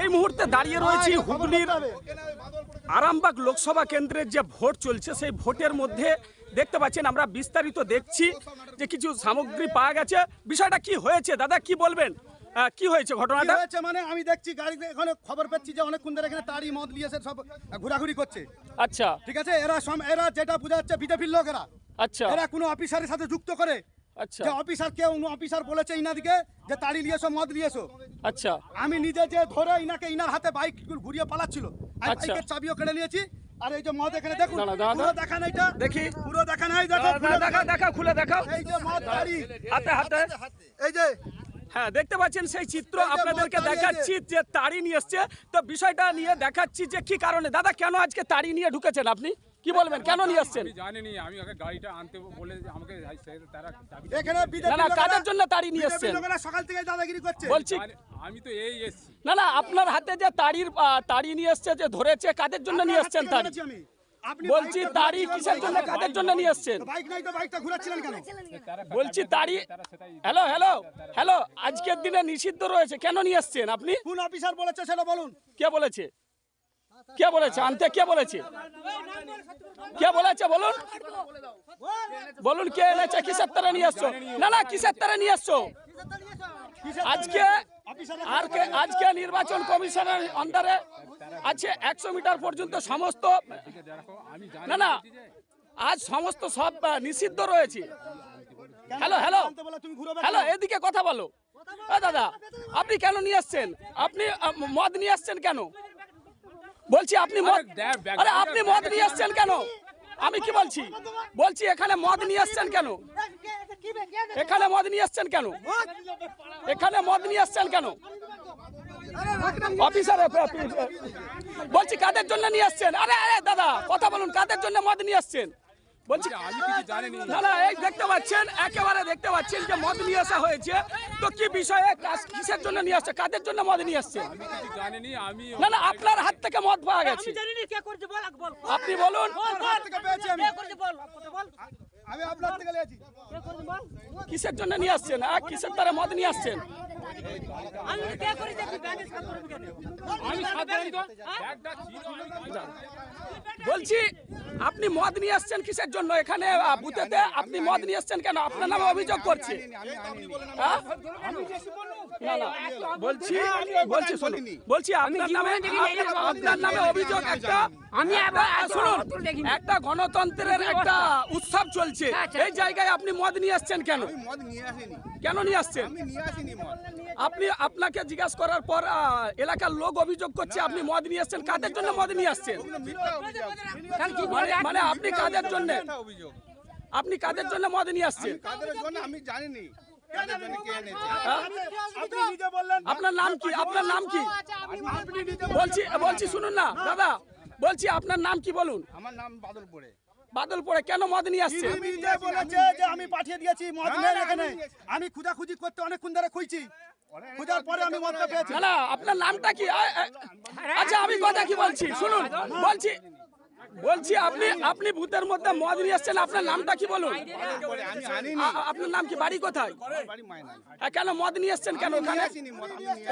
এই মুহূর্তে দাঁড়িয়ে রয়েছি হুগলির আরামবাগ লোকসভা কেন্দ্রের যে ভোট চলছে সেই ভোটের মধ্যে দেখতে পাচ্ছেন আমরা বিস্তারিত দেখছি যে কিছু সামগ্রী পাওয়া গেছে। বিষয়টা কি হয়েছে? দাদা কি বলবেন? কি হয়েছে ঘটনাটা? হয়েছে মানে আমি দেখছি গাড়িতে এখানে খবর পাচ্ছি যে অনেকক্ষণ ধরে এখানে তাড়ি মদ নিয়ে সব ঘোরাঘুরি করছে। আচ্ছা। ঠিক আছে? এরা এরা যেটা বোঝা যাচ্ছে বিজেপির লোকেরা। আচ্ছা। এরা কোনো অফিসারের সাথে যুক্ত করে আচ্ছা। যে অফিসার কে অন্য অফিসার বলেছে ইনাদিকে যে তাড়ি নিয়ে এসো মদ নিয়ে এসো আচ্ছা। আমি নিজে যে ধরে ইনাকে ইনার হাতে বাইক ঘুরিয়ে পালাচ্ছিল আমি। বাইকের চাবিও কেড়ে নিয়েছি। আর এই যে মদ এখানে দেখুন দাঁড়া, দাঁড়া, পুরো দেখান এইটা দেখি। পুরো দেখান এই দেখো দেখা খুলে দেখা। দেখা খুলে দেখাও। এই যে মদ গাড়ি হাতে হাতে। এই যে হ্যাঁ দেখতে পাচ্ছেন সেই চিত্র। আপনাদেরকে দেখাচ্ছি যে তাড়ি নিয়ে এসছে। তো বিষয়টা নিয়ে দেখাচ্ছি যে কি কারণে। দাদা কেন আজকে তাড়ি নিয়ে ঢুকেছেন আপনি? কি বলবেন? কেন নিয়ে এসছেন আমি জানিনি আমি ওকে গাড়িটা আনতে বলে আমাকে তারা এখানে না বিজেপি জন্য তাড়ি নিয়ে লোকেরা সকাল থেকে দাদাগিরি করছে। বলছি আমি তো এই এসছি। না না আপনার হাতে যে তাড়ির তাড়ি নিয়ে এসছে যে ধরেছে কাদের জন্য নিয়ে হাত তাড়ি? বলছি তাড়ি কিসের জন্য কাদের জন্য নিয়ে এসছেন বাইক নাই তো বাইকটা ঘুরাচ্ছিলেন কেন? বলছি তাড়ি হ্যালো হ্যালো হ্যালো আজকের দিনে নিষিদ্ধ রয়েছে কেন নিয়ে এসছেন আপনি? কোন অফিসার বলেছে সেটা বলুন। কে বলেছে? কে বলেছে? আনতে কে বলেছে? কে বলেছে? বলুন। বলুন, কে এনেছে? কিসের তারা নিয়ে আসছো না না, কিসের তারা নিয়ে আসছো আজকে আজকে নির্বাচন কমিশনের আন্ডারে আছে একশো মিটার পর্যন্ত সমস্ত না না, আজ সমস্ত সব নিষিদ্ধ রয়েছে। হ্যালো হ্যালো হ্যালো এদিকে কথা বলো। দাদা, আপনি কেন নিয়ে আসছেন আপনি মদ নিয়ে আসছেন কেন? বলছি আপনি মদ আরে আপনি মদ নিয়ে আসছেন কেন আমি কি বলছি বলছি এখানে মদ নিয়ে আসছেন কেন এখানে মদ নিয়ে আসছেন কেন এখানে মদ নিয়ে আসছেন কেন অফিসার বলছি কাদের জন্য নিয়ে আসছেন আরে আরে দাদা কথা বলুন কাদের জন্য মদ নিয়ে আসছেন বলছি আমি কিছু জানিনি। না না এই দেখতে পাচ্ছেন একেবারে দেখতে পাচ্ছেন যে মদ নিয়ে আসা হয়েছে। তো কি বিষয়ে কাজ- কিসের জন্য নিয়ে আসছে? কাদের জন্য মদ নিয়ে আসছে? না না আপনার হাত থেকে মদ পাওয়া গেছে আমি জানি না কে করছে বল আগে বল। আপনি বলুন। বল হাত বল। থেকে পেয়েছি আমি। কে করছে বল কথা বল। আমি আপনার থেকে নিয়েছি। কে করছে বল। কিসের জন্য নিয়ে আসছেন? আর কিসের তারা মদ নিয়ে আসছেন? আমি কে করেছে? তুই ব্যাংকে সাথ করবি কেন আমি সাথ ব্যাগটা ছিল। বলছি আপনি মদ নিয়ে আসছেন কিসের জন্য? এখানে বুথেতে আপনি মদ নিয়ে আসছেন কেন? আপনার নামে অভিযোগ করছে। বলছি বলছি বলছি আপনার নামে আপনি- আপনার নামে অভিযোগ একটা আমি শুনুন একটা গণতন্ত্রের একটা উৎসব চলছে। আচ্ছা। এই জায়গায় আপনি মদ নিয়ে আসছেন কেন? মদ নিয়ে আসিনি। কেন নিয়ে আসছেন? আমি নিয়ে আসিনি মদ। আপনি আপনাকে জিজ্ঞাসা করার পর এলাকার লোক অভিযোগ করছে আপনি মদ নিয়ে আসছেন কাদের জন্য মদ নিয়ে আসছেন? মানে মানে আপনি কাদের জন্য? আপনি কাদের জন্য মদ নিয়ে আসছেন? আমি জানিনি। কাদের জন্য কে এনেছে? হ্যাঁ? আপনি নিজে বললেন। আপনার নাম কি? আপনার নাম কি? বলছি বলছি শুনুন না দাদা। বলছি আপনার নাম কি বলুন? আমার নাম বাদল পড়ে বাদল পড়ে কেন মদ নিয়ে আসছেন? বলেছে যে আমি পাঠিয়ে দিয়েছি মদ নেই এখানে। আমি খুঁজাখুঁজি করতে অনেকক্ষণ ধরে খুঁজছি। খুঁজার পরে আমি মদটা পেয়েছি। না না আপনার নামটা কি? আচ্ছা আমি কথা কি বলছি? শুনুন বলছি বলছি আপনি আপনি ভূতের মধ্যে মদ নিয়ে আসছেন আপনার নামটা কি বলুন? আপনার নাম কি? বাড়ি কোথায়? হ্যাঁ, কেন মদ নিয়ে আসছেন কেন ওখানে?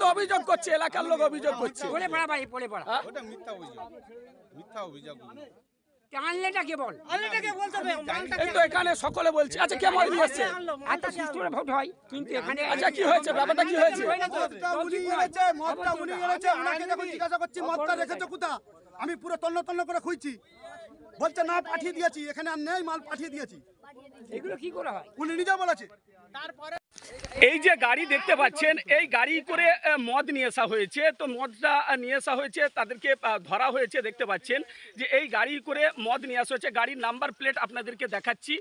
তো অভিযোগ করছে এলাকার লোক অভিযোগ করছে। পড়ে পড়া বাড়ি পড়ে পড়া? মিথ্যা অভিযোগ। মিথ্যা অভিযোগ। আনলেটা বল? আনলেটাকে বলতে হবে? এই তো এখানে সকলে বলছে। আচ্ছা কে আচ্ছা সিস্টেমে ভোট হয় কিন্তু এখানে আচ্ছা কি হয়েছে? ব্যাপারটা কি হয়েছে? মদটা উনি এনেছে মদটা উনি এনেছে ওনাকে যখন জিজ্ঞাসা করছি মদটা রেখেছো কোথা আমি পুরো তন্ন তন্ন করে খুঁজছি। বলছে না পাঠিয়ে দিয়েছি এখানে আর নেই মাল পাঠিয়ে দিয়েছি। এগুলো কি করে হয়? উনি নিজে বলেছে। এই যে গাড়ি দেখতে পাচ্ছেন এই গাড়ি করে মদ নিয়ে আসা হয়েছে। তো মদটা নিয়ে আসা হয়েছে তাদেরকে ধরা হয়েছে দেখতে পাচ্ছেন যে এই গাড়ি করে মদ নিয়ে আসা হয়েছে। গাড়ির নাম্বার প্লেট আপনাদেরকে দেখাচ্ছি।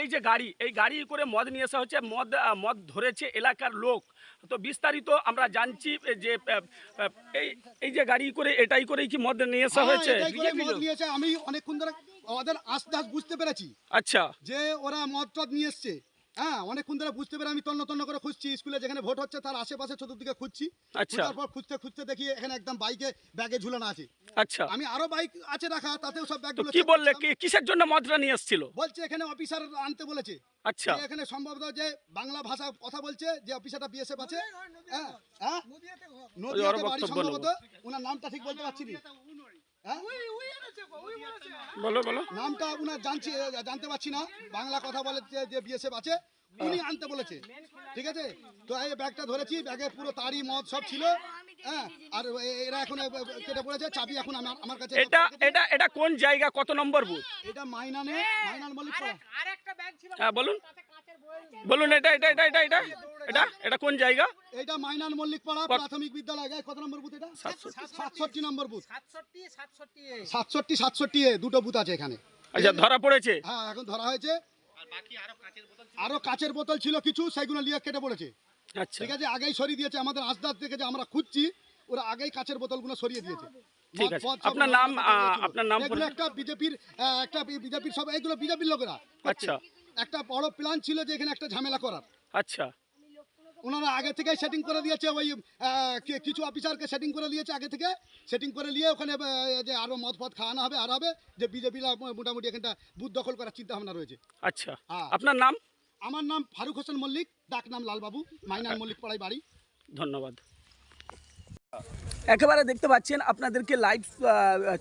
এই যে গাড়ি এই গাড়ি করে মদ নিয়ে আসা হচ্ছে মদ মদ ধরেছে এলাকার লোক। তো বিস্তারিত আমরা জানছি যে এই এই যে গাড়ি করে এটাই করেই কি মদ নিয়ে আসা হয়েছে? হ্যাঁ, নিয়েছে আমি অনেকক্ষণ ধরে ওদের আস্তে আস্তে বুঝতে পেরেছি আচ্ছা। যে ওরা মদ টদ নিয়ে এসছে। হ্যাঁ অনেকক্ষণ ধরে বুঝতে পেরে আমি তন্ন তন্ন করে খুঁজছি। স্কুলে যেখানে ভোট হচ্ছে তার আশেপাশে চতুর্দিকে খুঁজছি। আচ্ছা। তারপর খুঁজতে খুঁজতে দেখি এখানে একদম বাইকে ব্যাগে ঝুলানো আছে। আচ্ছা। আমি আরও বাইক আছে রাখা তাতেও সব ব্যাগগুলো কি বললে? কিসের জন্য মদটা নিয়ে এসেছিল? বলছে এখানে অফিসার আনতে বলেছে। আচ্ছা। এখানে সম্ভবত যে বাংলা ভাষা কথা বলছে যে অফিসারটা বিএসএফ আছে। হ্যাঁ হ্যাঁ। ওই বাড়ি সম্ভবত ওনার নামটা ঠিক বলতে পারছি না। বলো বলো। নামটা উনার জানছি জানতে পারছি না। বাংলা কথা বলে যে- যে বিএসএফ আছে উনি আনতে বলেছে। ঠিক আছে? তো এই ব্যাগটা ধরেছি ব্যাগে পুরো তারি মদ সব ছিল। হ্যাঁ? আর এ- এরা এখন কেটে পড়েছে চাবি এখন আমার আমার কাছে এটা এটা এটা কোন জায়গা? কত নম্বর বুথ? এটা মাইনানে মাইনান মল্লিক পাড়া। হ্যাঁ বলুন। বলুন এটা এটা এটা এটা এটা। এটা? এটা কোন জায়গা? এটা মাইনান মল্লিক পাড়া প্রাথমিক বিদ্যালয় কত নম্বর বুথ এটা? সাতষট্টি। সাতষট্টি নম্বর বুথ। সাতষট্টি সাতষট্টি এ, দুটো বুথ আছে এখানে। আচ্ছা ধরা পড়েছে? হ্যাঁ এখন ধরা হয়েছে। আরও কাচের বোতল ছিল। কিছু সেগুলো কেটে পড়েছে। আচ্ছা। ঠিক আছে আগেই সরিয়ে দিয়েছে আমাদের আসদার থেকে যে আমরা খুঁজছি ওরা আগেই কাচের বোতলগুলো সরিয়ে দিয়েছে। ঠিক আছে। আপনার নাম, আপনার নাম একটা বিজেপির একটা বিজেপির সব এইগুলো বিজেপির লোকেরা। আচ্ছা। একটা বড় প্ল্যান ছিল যে এখানে একটা ঝামেলা করার। আচ্ছা। ওনারা আগে থেকে সেটিং করে দিয়েছে ওই কিছু অফিসারকে সেটিং করে দিয়েছে আগে থেকে। সেটিং করে নিয়ে ওখানে যে আরও মদ ফদ খাওয়ানো হবে আর হবে যে বিজেপিরা মোটামুটি এখানটা বুথ দখল করার চিন্তা ভাবনা রয়েছে। আচ্ছা। হ্যাঁ। আপনার নাম? আমার নাম ফারুক হোসেন মল্লিক ডাক নাম লালবাবু মাইনার মল্লিক পড়াই বাড়ি। ধন্যবাদ। একেবারে দেখতে পাচ্ছেন আপনাদেরকে লাইভ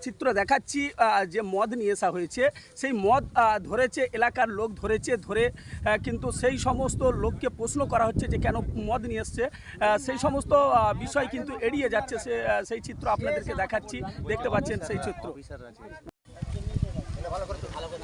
চিত্র দেখাচ্ছি যে মদ নিয়ে আসা হয়েছে। সেই মদ ধরেছে, এলাকার লোক ধরেছে, ধরে কিন্তু সেই সমস্ত লোককে প্রশ্ন করা হচ্ছে যে কেন মদ নিয়ে এসছে সেই সমস্ত বিষয় কিন্তু এড়িয়ে যাচ্ছে সে সেই চিত্র আপনাদেরকে দেখাচ্ছি। দেখতে পাচ্ছেন সেই চিত্র। ভালো করে ভালো করে